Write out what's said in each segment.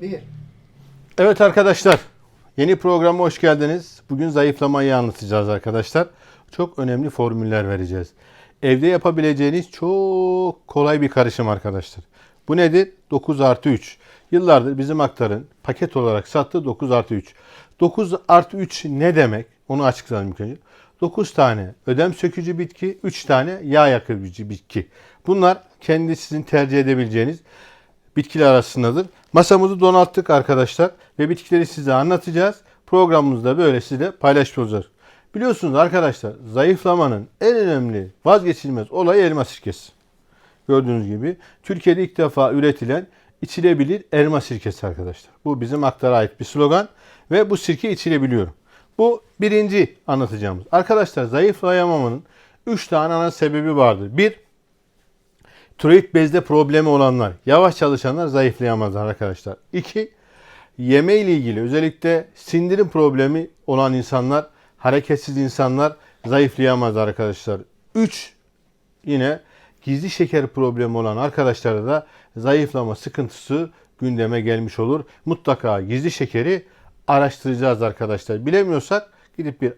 Bir. Evet arkadaşlar, yeni programa hoş geldiniz. Bugün zayıflamayı anlatacağız arkadaşlar. Çok önemli formüller vereceğiz. Evde yapabileceğiniz çok kolay bir karışım arkadaşlar. Bu nedir? 9 artı 3. Yıllardır bizim aktarın paket olarak sattığı 9 artı 3. 9 artı 3 ne demek? Onu açıklayalım ilk önce. 9 tane ödem sökücü bitki, 3 tane yağ yakıcı bitki. Bunlar kendi sizin tercih edebileceğiniz bitkiler arasındadır. Masamızı donattık arkadaşlar ve bitkileri size anlatacağız. Programımızda böyle size paylaşmış. Biliyorsunuz arkadaşlar zayıflamanın en önemli vazgeçilmez olayı elma sirkesi. Gördüğünüz gibi Türkiye'de ilk defa üretilen içilebilir elma sirkesi arkadaşlar. Bu bizim aktara ait bir slogan ve bu sirke içilebiliyor. Bu birinci anlatacağımız. Arkadaşlar zayıflayamamanın 3 tane ana sebebi vardır. Bir, tiroid bezde problemi olanlar, yavaş çalışanlar zayıflayamazlar arkadaşlar. 2. Yeme ile ilgili özellikle sindirim problemi olan insanlar, hareketsiz insanlar zayıflayamaz arkadaşlar. 3. Yine gizli şeker problemi olan arkadaşlara da zayıflama sıkıntısı gündeme gelmiş olur. Mutlaka gizli şekeri araştıracağız arkadaşlar. Bilemiyorsak gidip bir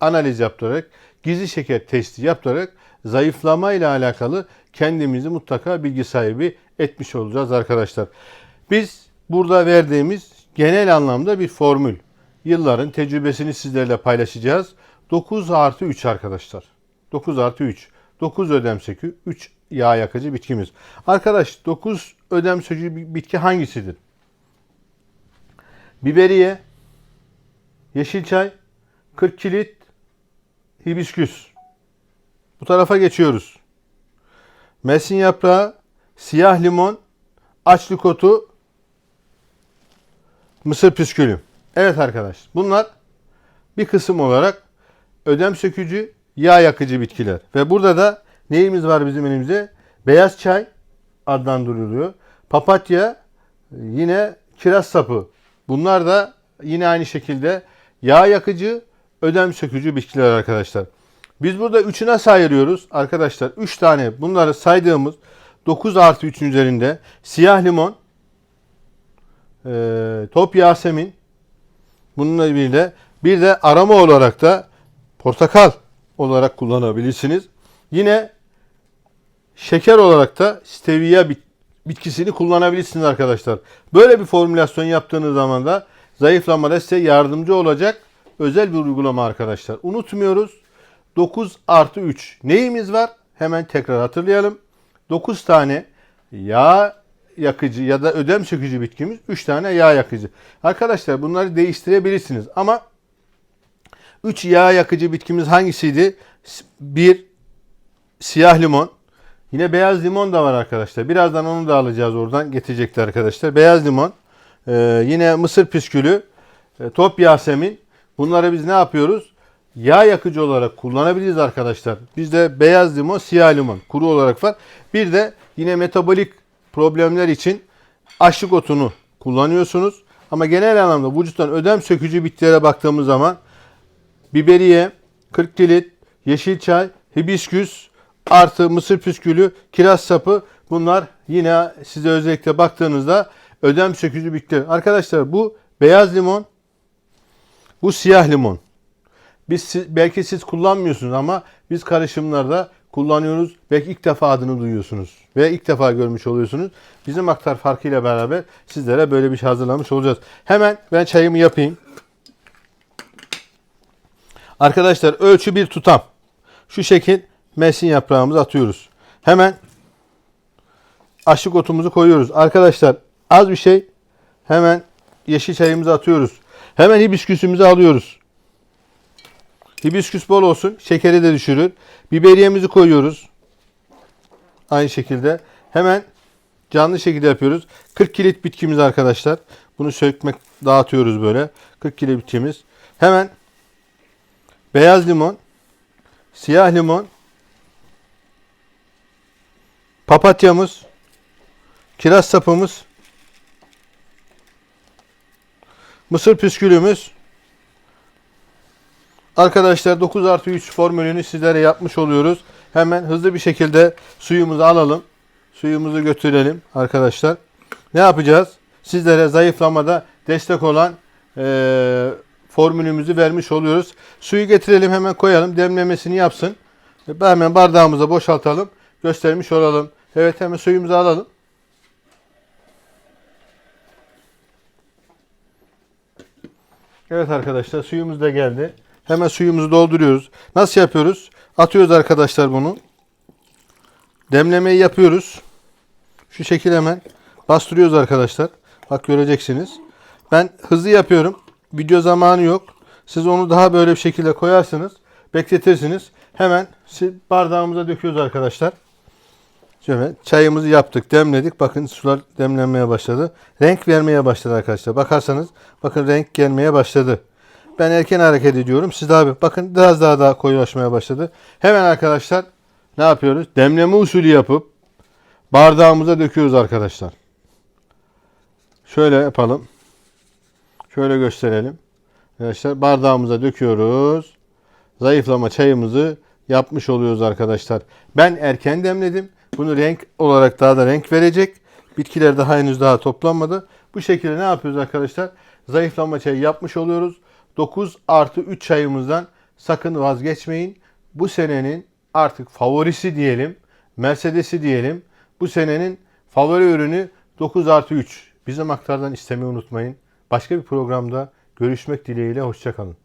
analiz yaptırarak, gizli şeker testi yaptırarak zayıflama ile alakalı kendimizi mutlaka bilgi sahibi etmiş olacağız arkadaşlar. Biz burada verdiğimiz genel anlamda bir formül. Yılların tecrübesini sizlerle paylaşacağız. 9 artı 3 arkadaşlar. 9 artı 3. 9 ödem sökü, 3 yağ yakıcı bitkimiz. Arkadaş 9 ödem sökücü bitki hangisidir? Biberiye, yeşil çay, 40 kilit, hibisküs. Bu tarafa geçiyoruz. Mesin yaprağı, siyah limon, açlık otu, mısır püskülü. Evet arkadaş bunlar bir kısım olarak ödem sökücü, yağ yakıcı bitkiler. Ve burada da neyimiz var bizim elimizde? Beyaz çay adlandırılıyor. Papatya, yine kiraz sapı. Bunlar da yine aynı şekilde yağ yakıcı, ödem sökücü bitkiler arkadaşlar. Biz burada üçü nasıl ayırıyoruz? Arkadaşlar 3 tane bunları saydığımız 9 artı 3'ün üzerinde siyah limon, e, top yasemin, bununla birlikte bir de aroma olarak da portakal olarak kullanabilirsiniz. Yine şeker olarak da stevia bit- bitkisini kullanabilirsiniz arkadaşlar. Böyle bir formülasyon yaptığınız zaman da zayıflamada size yardımcı olacak özel bir uygulama arkadaşlar. Unutmuyoruz. 9 artı 3 neyimiz var? Hemen tekrar hatırlayalım. 9 tane yağ yakıcı ya da ödem sökücü bitkimiz, 3 tane yağ yakıcı. Arkadaşlar bunları değiştirebilirsiniz ama 3 yağ yakıcı bitkimiz hangisiydi? 1 siyah limon. Yine beyaz limon da var arkadaşlar. Birazdan onu da alacağız oradan. Getirecekler arkadaşlar. Beyaz limon. Ee, yine mısır püskülü. e, top yasemin. Bunları biz ne yapıyoruz? Yağ yakıcı olarak kullanabiliriz arkadaşlar. Bizde beyaz limon, siyah limon kuru olarak var. Bir de yine metabolik problemler için açlık otunu kullanıyorsunuz. Ama genel anlamda vücuttan ödem sökücü bitkilere baktığımız zaman biberiye, 40 kilit, yeşil çay, hibisküs, artı mısır püskülü, kiraz sapı bunlar yine size özellikle baktığınızda ödem sökücü bitkiler. Arkadaşlar bu beyaz limon, bu siyah limon. Biz belki siz kullanmıyorsunuz ama biz karışımlarda kullanıyoruz. Belki ilk defa adını duyuyorsunuz ve ilk defa görmüş oluyorsunuz. Bizim aktar farkıyla beraber sizlere böyle bir şey hazırlamış olacağız. Hemen ben çayımı yapayım. Arkadaşlar ölçü bir tutam. Şu şekil mesin yaprağımızı atıyoruz. Hemen aşık otumuzu koyuyoruz. Arkadaşlar az bir şey hemen yeşil çayımızı atıyoruz. Hemen hibisküsümüzü alıyoruz. Hibisküs bol olsun. Şekeri de düşürür. Biberiyemizi koyuyoruz. Aynı şekilde. Hemen canlı şekilde yapıyoruz. 40 kilit bitkimiz arkadaşlar. Bunu sökmek dağıtıyoruz böyle. 40 kilit bitkimiz. Hemen beyaz limon, siyah limon, papatyamız, kiraz sapımız, mısır püskülümüz, Arkadaşlar 9 artı 3 formülünü sizlere yapmış oluyoruz. Hemen hızlı bir şekilde suyumuzu alalım. Suyumuzu götürelim arkadaşlar. Ne yapacağız? sizlere zayıflamada destek olan e, formülümüzü vermiş oluyoruz. Suyu getirelim hemen koyalım. Demlemesini yapsın. E, Hemen bardağımıza boşaltalım. Göstermiş olalım. Evet hemen suyumuzu alalım. Evet arkadaşlar suyumuz da geldi. Hemen suyumuzu dolduruyoruz. Nasıl yapıyoruz? Atıyoruz arkadaşlar bunu. Demlemeyi yapıyoruz. Şu şekil hemen bastırıyoruz arkadaşlar. Bak göreceksiniz. Ben hızlı yapıyorum. Video zamanı yok. Siz onu daha böyle bir şekilde koyarsınız. Bekletirsiniz. Hemen bardağımıza döküyoruz arkadaşlar. Şöyle çayımızı yaptık, demledik. Bakın sular demlenmeye başladı. Renk vermeye başladı arkadaşlar. Bakarsanız bakın renk gelmeye başladı. Ben erken hareket ediyorum. Siz de abi bakın biraz daha daha koyulaşmaya başladı. Hemen arkadaşlar ne yapıyoruz? Demleme usulü yapıp bardağımıza döküyoruz arkadaşlar. Şöyle yapalım. Şöyle gösterelim. Arkadaşlar bardağımıza döküyoruz. Zayıflama çayımızı yapmış oluyoruz arkadaşlar. Ben erken demledim. Bunu renk olarak daha da renk verecek. Bitkiler daha henüz daha toplanmadı. Bu şekilde ne yapıyoruz arkadaşlar? Zayıflama çayı yapmış oluyoruz. 9 artı 3 çayımızdan sakın vazgeçmeyin. Bu senenin artık favorisi diyelim. Mercedes'i diyelim. Bu senenin favori ürünü 9 artı 3. Bizim aktardan istemeyi unutmayın. Başka bir programda görüşmek dileğiyle. Hoşçakalın.